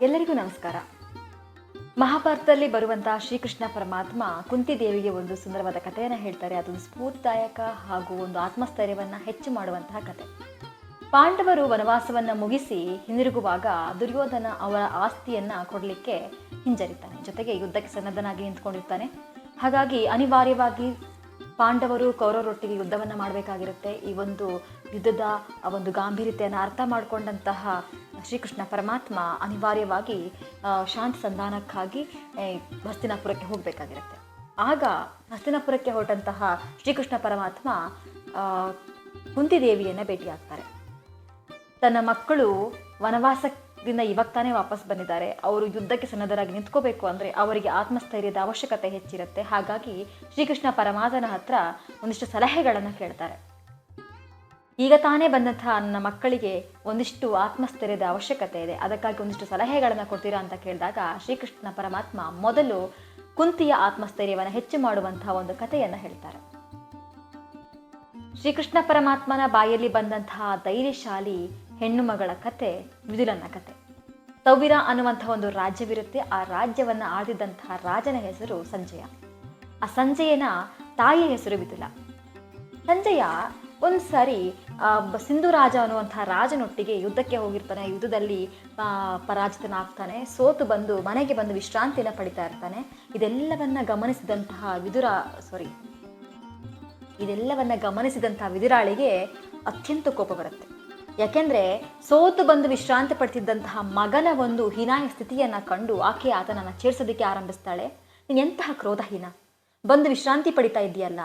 ಎಲ್ಲರಿಗೂ ನಮಸ್ಕಾರ. ಮಹಾಭಾರತದಲ್ಲಿ ಬರುವಂತಹ ಶ್ರೀಕೃಷ್ಣ ಪರಮಾತ್ಮ ಕುಂತಿದೇವಿಗೆ ಒಂದು ಸುಂದರವಾದ ಕಥೆಯನ್ನು ಹೇಳ್ತಾರೆ. ಅದೊಂದು ಸ್ಫೂರ್ತಿದಾಯಕ ಹಾಗೂ ಒಂದು ಆತ್ಮಸ್ಥೈರ್ಯವನ್ನು ಹೆಚ್ಚು ಮಾಡುವಂತಹ ಕಥೆ. ಪಾಂಡವರು ವನವಾಸವನ್ನು ಮುಗಿಸಿ ಹಿಂದಿರುಗುವಾಗ ದುರ್ಯೋಧನ ಅವರ ಆಸ್ತಿಯನ್ನ ಕೊಡಲಿಕ್ಕೆ ಹಿಂಜರಿತಾನೆ. ಜೊತೆಗೆ ಯುದ್ಧಕ್ಕೆ ಸನ್ನದ್ಧನಾಗಿ ನಿಂತ್ಕೊಂಡಿರ್ತಾನೆ. ಹಾಗಾಗಿ ಅನಿವಾರ್ಯವಾಗಿ ಪಾಂಡವರು ಕೌರವರೊಟ್ಟಿಗೆ ಯುದ್ಧವನ್ನು ಮಾಡಬೇಕಾಗಿರುತ್ತೆ. ಈ ಒಂದು ಯುದ್ಧದ ಆ ಒಂದು ಗಾಂಭೀರ್ಯತೆಯನ್ನು ಅರ್ಥ ಮಾಡಿಕೊಂಡಂತಹ ಶ್ರೀಕೃಷ್ಣ ಪರಮಾತ್ಮ ಅನಿವಾರ್ಯವಾಗಿ ಶಾಂತ ಸಂಧಾನಕ್ಕಾಗಿ ಹಸ್ತಿನಾಪುರಕ್ಕೆ ಹೋಗಬೇಕಾಗಿರುತ್ತೆ. ಆಗ ಹಸ್ತಿನಾಪುರಕ್ಕೆ ಹೊರಟಂತಹ ಶ್ರೀಕೃಷ್ಣ ಪರಮಾತ್ಮ ಕುಂತಿದೇವಿಯನ್ನು ಭೇಟಿಯಾಗ್ತಾರೆ. ತನ್ನ ಮಕ್ಕಳು ವನವಾಸದಿಂದ ಇವಾಗ ತಾನೇ ವಾಪಸ್ ಬಂದಿದ್ದಾರೆ. ಅವರು ಯುದ್ಧಕ್ಕೆ ಸನ್ನದ್ಧರಾಗಿ ನಿಂತ್ಕೋಬೇಕು ಅಂದರೆ ಅವರಿಗೆ ಆತ್ಮಸ್ಥೈರ್ಯದ ಅವಶ್ಯಕತೆ ಹೆಚ್ಚಿರುತ್ತೆ. ಹಾಗಾಗಿ ಶ್ರೀಕೃಷ್ಣ ಪರಮಾತ್ಮನ ಹತ್ರ ಒಂದಿಷ್ಟು ಸಲಹೆಗಳನ್ನು ಕೇಳ್ತಾರೆ. ಈಗ ತಾನೇ ಬಂದಂತಹ ನನ್ನ ಮಕ್ಕಳಿಗೆ ಒಂದಿಷ್ಟು ಆತ್ಮಸ್ಥೈರ್ಯದ ಅವಶ್ಯಕತೆ ಇದೆ. ಅದಕ್ಕಾಗಿ ಒಂದಿಷ್ಟು ಸಲಹೆಗಳನ್ನು ಕೊಡ್ತೀರಾ ಅಂತ ಕೇಳಿದಾಗ ಶ್ರೀಕೃಷ್ಣ ಪರಮಾತ್ಮ ಮೊದಲು ಕುಂತಿಯ ಆತ್ಮಸ್ಥೈರ್ಯವನ್ನು ಹೆಚ್ಚು ಮಾಡುವಂತಹ ಒಂದು ಕಥೆಯನ್ನು ಹೇಳ್ತಾರೆ. ಶ್ರೀಕೃಷ್ಣ ಪರಮಾತ್ಮನ ಬಾಯಲ್ಲಿ ಬಂದಂತಹ ಧೈರ್ಯಶಾಲಿ ಹೆಣ್ಣು ಮಗಳ ಕತೆ ವಿದುಲನ ಕತೆ. ತೌವಿರ ಅನ್ನುವಂತಹ ಒಂದು ರಾಜ್ಯವಿರುತ್ತೆ. ಆ ರಾಜ್ಯವನ್ನು ಆಳಿದಂತಹ ರಾಜನ ಹೆಸರು ಸಂಜಯ. ಆ ಸಂಜಯನ ತಾಯಿಯ ಹೆಸರು ವಿದುಲ ಸಂಜಯ ಒಂದು ಸಾರಿ ಆ, ಬ- ಸಿಂಧು ರಾಜ ಅನ್ನುವಂತಹ ರಾಜನೊಟ್ಟಿಗೆ ಯುದ್ಧಕ್ಕೆ ಹೋಗಿರ್ತಾನೆ. ಯುದ್ಧದಲ್ಲಿ ಪರಾಜಿತನಾಗ್ತಾನೆ. ಸೋತು ಬಂದು ಮನೆಗೆ ಬಂದು ವಿಶ್ರಾಂತಿಯನ್ನು ಪಡಿತಾ ಇರ್ತಾನೆ. ಇದೆಲ್ಲವನ್ನ ಗಮನಿಸಿದಂತಹ ವಿದುರ ಸಾರಿ ಇದೆಲ್ಲವನ್ನ ಗಮನಿಸಿದಂತಹ ವಿದುರಾಳಿಗೆ ಅತ್ಯಂತ ಕೋಪ ಬರುತ್ತೆ. ಯಾಕೆಂದ್ರೆ ಸೋತು ಬಂದು ವಿಶ್ರಾಂತಿ ಪಡ್ತಿದ್ದಂತಹ ಮಗನ ಒಂದು ಹೀನಾಯ ಸ್ಥಿತಿಯನ್ನ ಕಂಡು ಆಕೆ ಆತನನ್ನ ಚೇರ್ಸೋದಕ್ಕೆ ಆರಂಭಿಸ್ತಾಳೆ. ನೀನು ಎಂತಹ ಕ್ರೋಧಹೀನ. ಬಂದು ವಿಶ್ರಾಂತಿ ಪಡಿತಾ ಇದೆಯಲ್ಲ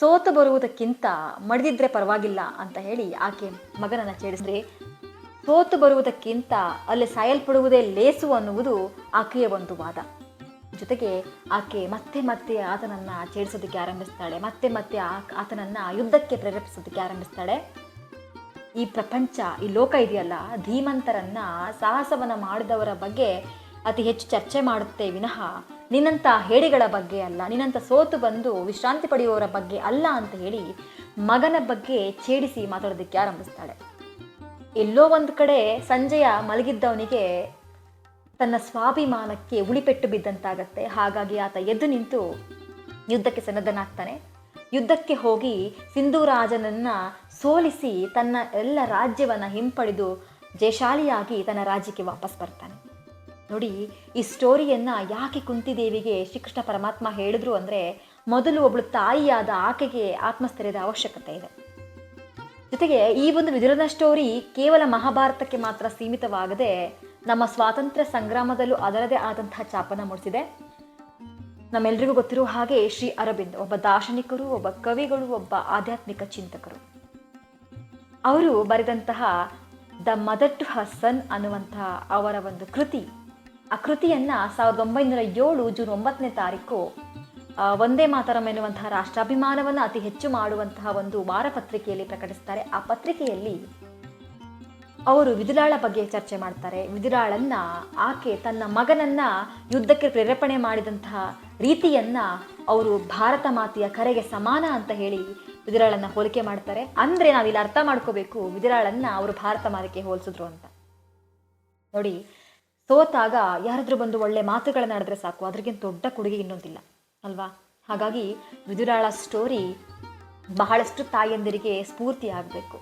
ಸೋತು ಬರುವುದಕ್ಕಿಂತ ಮಡಿದಿದ್ರೆ ಪರವಾಗಿಲ್ಲ ಅಂತ ಹೇಳಿ ಆಕೆ ಮಗನನ್ನ ಚೇಡಿಸಿದ್ರೆ ಸೋತು ಬರುವುದಕ್ಕಿಂತ ಅಲ್ಲಿ ಸಾಯಲ್ಪಡುವುದೇ ಲೇಸು ಅನ್ನುವುದು ಆಕೆಯ ಒಂದು ವಾದ. ಜೊತೆಗೆ ಆಕೆ ಮತ್ತೆ ಮತ್ತೆ ಆತನನ್ನ ಚೇಡಿಸೋದಕ್ಕೆ ಆರಂಭಿಸ್ತಾಳೆ. ಮತ್ತೆ ಮತ್ತೆ ಆತನನ್ನ ಯುದ್ಧಕ್ಕೆ ಪ್ರೇರೇಪಿಸೋದಕ್ಕೆ ಆರಂಭಿಸ್ತಾಳೆ. ಈ ಪ್ರಪಂಚ, ಈ ಲೋಕ ಇದೆಯಲ್ಲ, ಧೀಮಂತರನ್ನ ಸಾಹಸವನ್ನು ಮಾಡಿದವರ ಬಗ್ಗೆ ಅತಿ ಹೆಚ್ಚು ಚರ್ಚೆ ಮಾಡುತ್ತೆ ವಿನಃ ನಿನ್ನಂಥ ಹೇಡಿಗಳ ಬಗ್ಗೆ ಅಲ್ಲ, ನಿನ್ನಂಥ ಸೋತು ಬಂದು ವಿಶ್ರಾಂತಿ ಪಡೆಯುವವರ ಬಗ್ಗೆ ಅಲ್ಲ ಅಂತ ಹೇಳಿ ಮಗನ ಬಗ್ಗೆ ಛೇಡಿಸಿ ಮಾತಾಡೋದಕ್ಕೆ ಆರಂಭಿಸ್ತಾಳೆ. ಎಲ್ಲೋ ಒಂದು ಕಡೆ ಸಂಜೆಯ ಮಲಗಿದ್ದವನಿಗೆ ತನ್ನ ಸ್ವಾಭಿಮಾನಕ್ಕೆ ಉಳಿಪೆಟ್ಟು ಬಿದ್ದಂತಾಗತ್ತೆ. ಹಾಗಾಗಿ ಆತ ಎದ್ದು ನಿಂತು ಯುದ್ಧಕ್ಕೆ ಸನ್ನದ್ಧನಾಗ್ತಾನೆ. ಯುದ್ಧಕ್ಕೆ ಹೋಗಿ ಸಿಂಧೂ ರಾಜನನ್ನ ಸೋಲಿಸಿ ತನ್ನ ಎಲ್ಲ ರಾಜ್ಯವನ್ನ ಹಿಂಪಡೆದು ಜಯಶಾಲಿಯಾಗಿ ತನ್ನ ರಾಜ್ಯಕ್ಕೆ ವಾಪಸ್ ಬರ್ತಾನೆ. ನೋಡಿ, ಈ ಸ್ಟೋರಿಯನ್ನ ಯಾಕೆ ಕುಂತಿದೇವಿಗೆ ಶ್ರೀಕೃಷ್ಣ ಪರಮಾತ್ಮ ಹೇಳಿದ್ರು ಅಂದ್ರೆ ಮೊದಲು ಒಬ್ಬಳು ತಾಯಿಯಾದ ಆಕೆಗೆ ಆತ್ಮಸ್ಥೈರ್ಯದ ಅವಶ್ಯಕತೆ ಇದೆ. ಜೊತೆಗೆ ಈ ಒಂದು ವಿದುರನ ಸ್ಟೋರಿ ಕೇವಲ ಮಹಾಭಾರತಕ್ಕೆ ಮಾತ್ರ ಸೀಮಿತವಾಗದೆ ನಮ್ಮ ಸ್ವಾತಂತ್ರ್ಯ ಸಂಗ್ರಾಮದಲ್ಲೂ ಅದರದೇ ಆದಂತಹ ಚಾಪನ ಮೂಡಿಸಿದೆ. ನಮ್ಮೆಲ್ರಿಗೂ ಗೊತ್ತಿರುವ ಹಾಗೆ ಶ್ರೀ ಅರಬಿಂದ್ ಒಬ್ಬ ದಾರ್ಶನಿಕರು, ಒಬ್ಬ ಕವಿಗಳು, ಒಬ್ಬ ಆಧ್ಯಾತ್ಮಿಕ ಚಿಂತಕರು. ಅವರು ಬರೆದಂತಹ the mother to her son ಅನ್ನುವಂತಹ ಅವರ ಒಂದು ಕೃತಿ ಆ ಕೃತಿಯನ್ನ ಸಾವಿರದ ಒಂಬೈನೂರ ಏಳು ಜೂನ್ ಒಂಬತ್ತನೇ ತಾರೀಕು ಒಂದೇ ಮಾತರಂ ಎನ್ನುವಂತಹ ರಾಷ್ಟ್ರಾಭಿಮಾನವನ್ನು ಅತಿ ಹೆಚ್ಚು ಮಾಡುವಂತಹ ಒಂದು ವಾರಪತ್ರಿಕೆಯಲ್ಲಿ ಪ್ರಕಟಿಸ್ತಾರೆ. ಆ ಪತ್ರಿಕೆಯಲ್ಲಿ ಅವರು ವಿದುರಾಳ ಬಗ್ಗೆ ಚರ್ಚೆ ಮಾಡ್ತಾರೆ. ವಿದುರಾಳನ್ನ ಆಕೆ ತನ್ನ ಮಗನನ್ನ ಯುದ್ಧಕ್ಕೆ ಪ್ರೇರೇಪಣೆ ಮಾಡಿದಂತಹ ರೀತಿಯನ್ನ ಅವರು ಭಾರತ ಮಾತೆಯ ಕರೆಗೆ ಸಮಾನ ಅಂತ ಹೇಳಿ ವಿದುರಾಳನ್ನ ಹೋಲಿಕೆ ಮಾಡ್ತಾರೆ. ಅಂದ್ರೆ ನಾವಿಲ್ಲಿ ಅರ್ಥ ಮಾಡ್ಕೋಬೇಕು ವಿದುರಾಳನ್ನ ಅವರು ಭಾರತ ಮಾತೆಗೆ ಹೋಲಿಸಿದ್ರು ಅಂತ. ನೋಡಿ ಸೋತಾಗ ಯಾರಾದರೂ ಬಂದು ಒಳ್ಳೆ ಮಾತುಗಳನ್ನ ಆಡಿದ್ರೆ ಸಾಕು. ಅದ್ರಿಗಿಂತ ದೊಡ್ಡ ಕೊಡುಗೆ ಇನ್ನೊಂದಿಲ್ಲ. ಅಲ್ವಾ? ಹಾಗಾಗಿ ವಿದುರಾಳ ಸ್ಟೋರಿ ಬಹಳಷ್ಟು ತಾಯಂದಿರಿಗೆ ಸ್ಫೂರ್ತಿ ಆಗಬೇಕು.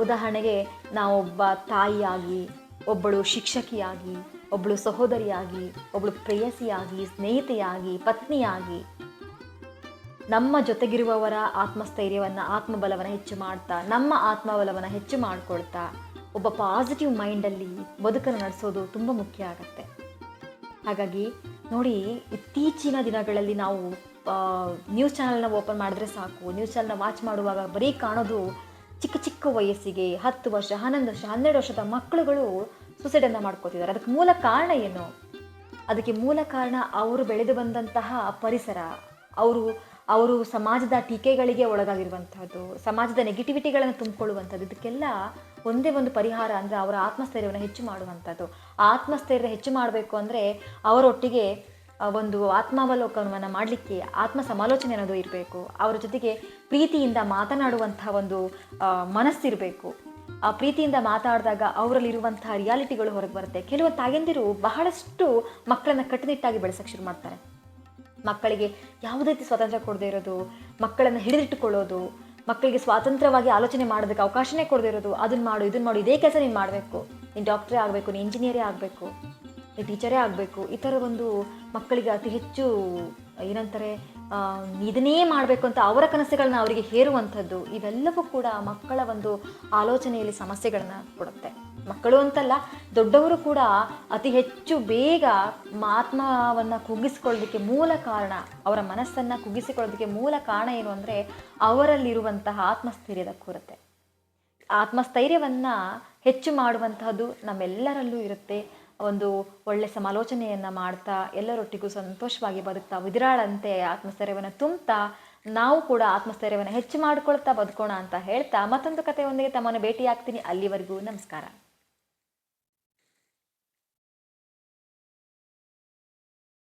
ಉದಾಹರಣೆಗೆ ನಾವೊಬ್ಬ ತಾಯಿಯಾಗಿ, ಒಬ್ಬಳು ಶಿಕ್ಷಕಿಯಾಗಿ ಒಬ್ಬಳು ಸಹೋದರಿಯಾಗಿ ಒಬ್ಬಳು ಪ್ರೇಯಸಿಯಾಗಿ, ಸ್ನೇಹಿತೆಯಾಗಿ, ಪತ್ನಿಯಾಗಿ ನಮ್ಮ ಜೊತೆಗಿರುವವರ ಆತ್ಮಸ್ಥೈರ್ಯವನ್ನು, ಆತ್ಮಬಲವನ್ನು ಹೆಚ್ಚು ಮಾಡ್ತಾ, ನಮ್ಮ ಆತ್ಮಬಲವನ್ನು ಹೆಚ್ಚು ಮಾಡ್ಕೊಳ್ತಾ ಒಬ್ಬ ಪಾಸಿಟಿವ್ ಮೈಂಡಲ್ಲಿ ಬದುಕನ್ನು ನಡೆಸೋದು ತುಂಬ ಮುಖ್ಯ ಆಗುತ್ತೆ. ಹಾಗಾಗಿ ನೋಡಿ, ಇತ್ತೀಚಿನ ದಿನಗಳಲ್ಲಿ ನಾವು ನ್ಯೂಸ್ ಚಾನಲ್ನ ಓಪನ್ ಮಾಡಿದ್ರೆ ಸಾಕು ನ್ಯೂಸ್ ಚಾನಲ್ನ ವಾಚ್ ಮಾಡುವಾಗ ಬರೀ ಕಾಣೋದು ಚಿಕ್ಕ ಚಿಕ್ಕ ವಯಸ್ಸಿಗೆ ಹತ್ತು ವರ್ಷ, ಹನ್ನೊಂದು ವರ್ಷ, ಹನ್ನೆರಡು ವರ್ಷದ ಮಕ್ಕಳುಗಳು ಸುಸೈಡನ್ನು ಮಾಡ್ಕೋತಿದ್ದಾರೆ. ಅದಕ್ಕೆ ಮೂಲ ಕಾರಣ ಏನು? ಅದಕ್ಕೆ ಮೂಲ ಕಾರಣ ಅವರು ಬೆಳೆದು ಬಂದಂತಹ ಪರಿಸರ, ಅವರು ಅವರು ಸಮಾಜದ ಟೀಕೆಗಳಿಗೆ ಒಳಗಾಗಿರುವಂಥದ್ದು ಸಮಾಜದ ನೆಗೆಟಿವಿಟಿಗಳನ್ನು ತುಂಬಿಕೊಳ್ಳುವಂಥದ್ದು ಇದಕ್ಕೆಲ್ಲ ಒಂದೇ ಒಂದು ಪರಿಹಾರ ಅಂದರೆ ಅವರ ಆತ್ಮಸ್ಥೈರ್ಯವನ್ನು ಹೆಚ್ಚು ಮಾಡುವಂಥದ್ದು. ಆತ್ಮಸ್ಥೈರ್ಯ ಹೆಚ್ಚು ಮಾಡಬೇಕು ಅಂದರೆ ಅವರೊಟ್ಟಿಗೆ ಒಂದು ಆತ್ಮಾವಲೋಕನವನ್ನು ಮಾಡಲಿಕ್ಕೆ ಆತ್ಮ ಸಮಾಲೋಚನೆ ಅನ್ನೋದು ಇರಬೇಕು. ಅವರ ಜೊತೆಗೆ ಪ್ರೀತಿಯಿಂದ ಮಾತನಾಡುವಂಥ ಒಂದು ಮನಸ್ಸಿರಬೇಕು. ಆ ಪ್ರೀತಿಯಿಂದ ಮಾತಾಡಿದಾಗ ಅವರಲ್ಲಿರುವಂತಹ ರಿಯಾಲಿಟಿಗಳು ಹೊರಗೆ ಬರುತ್ತೆ. ಕೆಲವು ತಾಯಂದಿರು ಬಹಳಷ್ಟು ಮಕ್ಕಳನ್ನು ಕಟ್ಟುನಿಟ್ಟಾಗಿ ಬೆಳೆಸಕ್ಕೆ ಶುರು ಮಾಡ್ತಾರೆ. ಮಕ್ಕಳಿಗೆ ಯಾವುದೇ ರೀತಿ ಸ್ವಾತಂತ್ರ್ಯ ಕೊಡದೇ ಇರೋದು, ಮಕ್ಕಳನ್ನು ಹಿಡಿದಿಟ್ಟುಕೊಳ್ಳೋದು ಮಕ್ಕಳಿಗೆ ಸ್ವಾತಂತ್ರ್ಯವಾಗಿ ಆಲೋಚನೆ ಮಾಡೋದಕ್ಕೆ ಅವಕಾಶನೇ ಕೊಡದಿರೋದು. ಅದನ್ನ ಮಾಡು ಇದನ್ನ ಮಾಡು, ಇದೇ ಕೆಲಸ ನೀನು ಮಾಡಬೇಕು. ನೀನು ಡಾಕ್ಟ್ರೇ ಆಗಬೇಕು, ನೀನು ಇಂಜಿನಿಯರೇ ಆಗಬೇಕು, ನೀನು ಟೀಚರೇ ಆಗಬೇಕು. ಈ ಥರ ಒಂದು ಮಕ್ಕಳಿಗೆ ಅತಿ ಹೆಚ್ಚು, ಏನಂತಾರೆ ಇದನ್ನೇ ಮಾಡಬೇಕು ಅಂತ ಅವರ ಕನಸುಗಳನ್ನ ಅವರಿಗೆ ಹೇರುವಂಥದ್ದು, ಇವೆಲ್ಲವೂ ಕೂಡ ಮಕ್ಕಳ ಒಂದು ಆಲೋಚನೆಯಲ್ಲಿ ಸಮಸ್ಯೆಗಳನ್ನ ಕೊಡುತ್ತೆ. ಮಕ್ಕಳು ಅಂತಲ್ಲ, ದೊಡ್ಡವರು ಕೂಡ ಅತಿ ಹೆಚ್ಚು ಬೇಗ ಆತ್ಮವನ್ನು ಕುಗ್ಗಿಸ್ಕೊಳ್ಳೋದಕ್ಕೆ ಮೂಲ ಕಾರಣ, ಅವರ ಮನಸ್ಸನ್ನು ಕುಗ್ಗಿಸಿಕೊಳ್ಳೋದಕ್ಕೆ ಮೂಲ ಕಾರಣ ಏನು ಅಂದರೆ ಅವರಲ್ಲಿರುವಂತಹ ಆತ್ಮಸ್ಥೈರ್ಯದ ಕೊರತೆ. ಆತ್ಮಸ್ಥೈರ್ಯವನ್ನು ಹೆಚ್ಚು ಮಾಡುವಂತಹದ್ದು ನಮ್ಮೆಲ್ಲರಲ್ಲೂ ಇರುತ್ತೆ. ಒಂದು ಒಳ್ಳೆ ಸಮಾಲೋಚನೆಯನ್ನು ಮಾಡ್ತಾ, ಎಲ್ಲರೊಟ್ಟಿಗೂ ಸಂತೋಷವಾಗಿ ಬದುಕ್ತಾ, ಉದಿರಾಳಂತೆ ಆತ್ಮಸ್ಥೈರ್ಯವನ್ನು ತುಂಬ್ತಾ, ನಾವು ಕೂಡ ಆತ್ಮಸ್ಥೈರ್ಯವನ್ನು ಹೆಚ್ಚು ಮಾಡ್ಕೊಳ್ತಾ ಬದುಕೋಣ ಅಂತ ಹೇಳ್ತಾ ಮತ್ತೊಂದು ಕಥೆಯೊಂದಿಗೆ ತಮ್ಮನ್ನು ಭೇಟಿಯಾಗ್ತೀನಿ. ಅಲ್ಲಿವರೆಗೂ ನಮಸ್ಕಾರ.